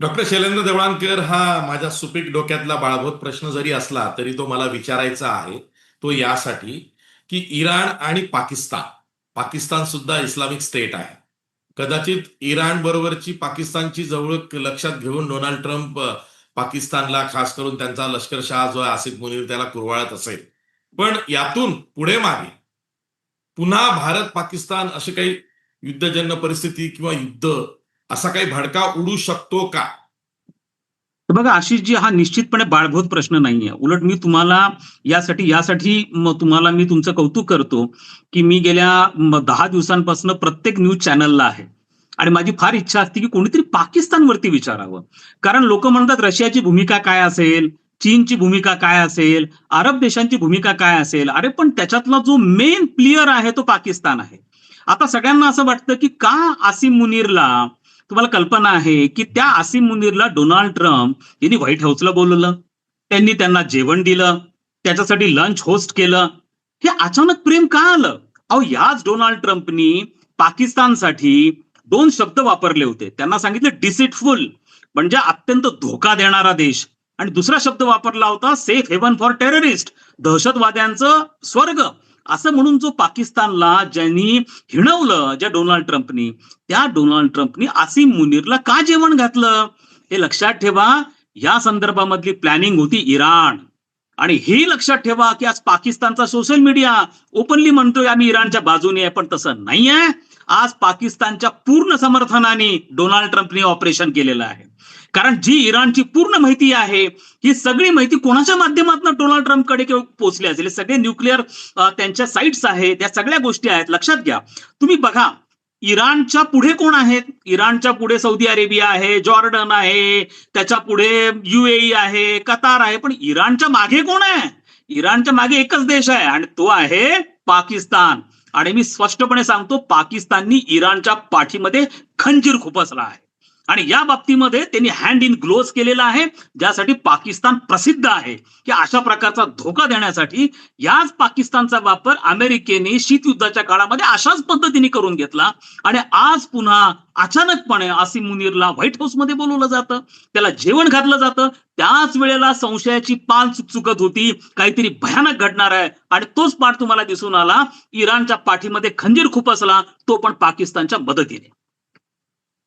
Doctor Shailendra Deolankar हा माझ्या सुपीक डोक्यातला बाळभूत प्रश्न जरी असला तरी तो मला विचारायचा आहे तो यासाठी की इराण आणि पाकिस्तान पाकिस्तान सुद्धा इस्लामिक स्टेट आहे. कदाचित इराण बरोबरची पाकिस्तानची जवळक लक्षात घेऊन डोनाल्ड ट्रम्प पाकिस्तानला खास करून त्यांचा लष्करशाह जो आहे आसिफ मुनीर त्याला कुरवाळत असेल. पण यातून पुढे मागे पुन्हा भारत पाकिस्तान अशी काही युद्धजन्य परिस्थिती किंवा युद्ध असा काही भडका उडू शकतो का? बघा आशिषजी हा निश्चितपणे बाळभूत प्रश्न नाहीये. उलट मी तुम्हाला यासाठी यासाठी तुम्हाला मी तुमचं कौतुक करतो की मी गेल्या दहा दिवसांपासून प्रत्येक न्यूज चॅनलला आहे. आणि माझी फार इच्छा असते की कोणीतरी पाकिस्तानवरती विचारावं. कारण लोक म्हणतात रशियाची भूमिका काय असेल? चीनची भूमिका काय असेल? अरब देशांची भूमिका काय असेल? अरे पण त्याच्यातला जो मेन प्लेयर आहे तो पाकिस्तान आहे. आता सगळ्यांना असं वाटतं की का आसिम मुनीरला तुम्हाला कल्पना आहे की त्या आसिम मुनीरला डोनाल्ड ट्रम्प यांनी व्हाईट हाऊसला बोलवलं. त्यांनी त्यांना जेवण दिलं. त्याच्यासाठी लंच होस्ट केलं. हे अचानक प्रेम का आलं? अहो याच डोनाल्ड ट्रम्पनी पाकिस्तानसाठी दोन शब्द वापरले होते. त्यांना सांगितलं डिसिटफुल म्हणजे अत्यंत धोका देणारा देश. आणि दुसरा शब्द वापरला होता सेफ हेवन फॉर टेररिस्ट दहशतवाद्यांचं स्वर्ग. असं म्हणून जो पाकिस्तानला ज्यांनी हिणवलं ज्या डोनाल्ड ट्रम्पनी त्या डोनाल्ड ट्रम्पनी आसिम मुनीरला का जेवण घातलं? हे लक्षात ठेवा या संदर्भामधली प्लॅनिंग होती इराण. आणि हे लक्षात ठेवा की आज पाकिस्तानचा सोशल मीडिया ओपनली म्हणतोय आम्ही इराणच्या बाजूने आहे पण तसं नाहीये. आज पाकिस्तानच्या पूर्ण समर्थनाने डोनाल्ड ट्रम्पने ऑपरेशन केलेलं आहे. कारण जी इराणची पूर्ण माहिती आहे ही सगळी माहिती कोणाच्या माध्यमातून डोनाल्ड ट्रम्पकडे पोहोचली असेल? सगळे न्यूक्लिअर त्यांच्या साईट्स आहेत त्या सगळ्या गोष्टी आहेत. लक्षात घ्या. तुम्ही बघा इराणच्या पुढे कोण आहेत? इराणच्या पुढे सौदी अरेबिया आहे जॉर्डन आहे त्याच्या पुढे युएई आहे कतार आहे. पण इराणच्या मागे कोण आहे? इराणच्या मागे एकच देश आहे आणि तो आहे पाकिस्तान. आणि मी स्पष्टपणे सांगतो पाकिस्ताननी इराणच्या पाठीमध्ये खंजीर खुपसला आहे. आणि या बाबतीमध्ये त्यांनी हँड इन ग्लोव्ह केलेला आहे ज्यासाठी पाकिस्तान प्रसिद्ध आहे. की अशा प्रकारचा धोका देण्यासाठी याच पाकिस्तानचा वापर अमेरिकेने शीतयुद्धाच्या काळामध्ये अशाच पद्धतीने करून घेतला. आणि आज पुन्हा अचानकपणे आसिम मुनीरला व्हाईट हाऊसमध्ये बोलवलं जातं. त्याला जेवण घातलं जातं. त्याच वेळेला संशयाची पाल चुकचुकत होती. काहीतरी भयानक घडणार आहे. आणि तोच पाठ तुम्हाला दिसून आला. इराणच्या पाठीमध्ये खंजीर खुपसला तो पण पाकिस्तानच्या मदतीने.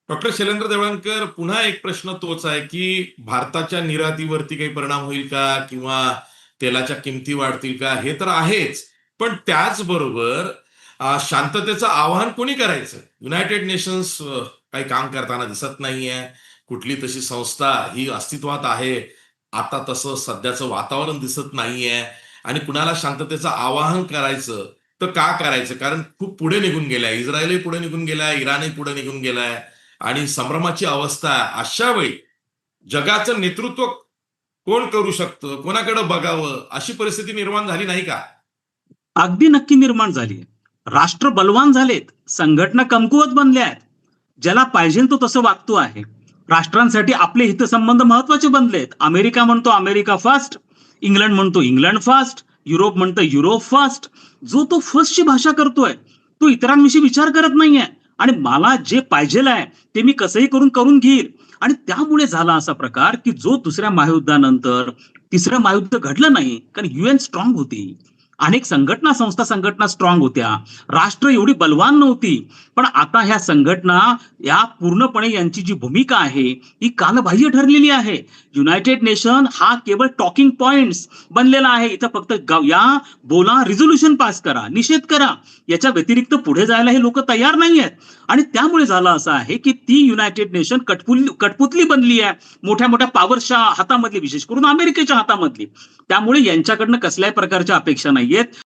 डॉक्टर शैलेंद्र देवळणकर पुन्हा एक प्रश्न तोच आहे की भारताच्या निर्यातीवरती काही परिणाम होईल का? किंवा तेलाच्या किमती वाढतील का? हे तर आहेच. पण त्याचबरोबर शांततेचं आवाहन कोणी करायचं? युनायटेड नेशन्स काही काम करताना दिसत नाहीये. कुठली तशी संस्था ही अस्तित्वात आहे. आता तसं सध्याचं वातावरण दिसत नाहीये. आणि कुणाला शांततेचं आवाहन करायचं? तर का करायचं? कारण खूप पुढे निघून गेलाय. इस्रायलही पुढे निघून गेलाय. इराणही पुढे निघून गेलाय. आणि संभ्रमाची अवस्था अशा वेळी जगाचं नेतृत्व कोण करू शकतं? कोणाकडे बघावं? अशी परिस्थिती निर्माण झाली नाही का? अगदी नक्की निर्माण झाली. राष्ट्र बलवान झालेत. संघटना कमकुवत बनल्या आहेत. ज्याला पाहिजे तो तसं वागतो आहे. राष्ट्रांसाठी आपले हितसंबंध महत्त्वाचे बनलेत. अमेरिका म्हणतो अमेरिका फास्ट इंग्लंड म्हणतो इंग्लंड फास्ट युरोप म्हणतो युरोप फास्ट जो तो फर्स्टची भाषा करतोय तो इतरांविषयी विचार करत नाहीये. आणि मला जे पाहिजे आहे ते मी कसंही करून करून घेईल. आणि त्यामुळे झाला असा प्रकार की जो दुसऱ्या महायुद्धानंतर तिसरं महायुद्ध घडलं नाही कारण युएन स्ट्रॉंग होती. अनेक संघटना संस्था संघटना स्ट्रॉंग होत्या. राष्ट्र एवढी बलवान नव्हती. पण आता ह्या संघटना या पूर्णपणे यांची जी भूमिका आहे ही कालबाह्य ठरलेली आहे. युनायटेड नेशन हा केवळ टॉकिंग पॉइंट्स बनलेला आहे. इथं फक्त या बोला रिझोल्युशन पास करा निषेध करा. याच्या व्यतिरिक्त पुढे जायला हे लोक तयार नाही आहेत आणि त्यामुळे झालं असं आहे की ती युनायटेड नेशन कटपुल कटपुतली बनली आहे. मोठ्या मोठ्या पॉवरच्या हातामधली विशेष करून अमेरिकेच्या हातामधली. त्यामुळे यांच्याकडनं कसल्याही प्रकारच्या अपेक्षा الجمعيات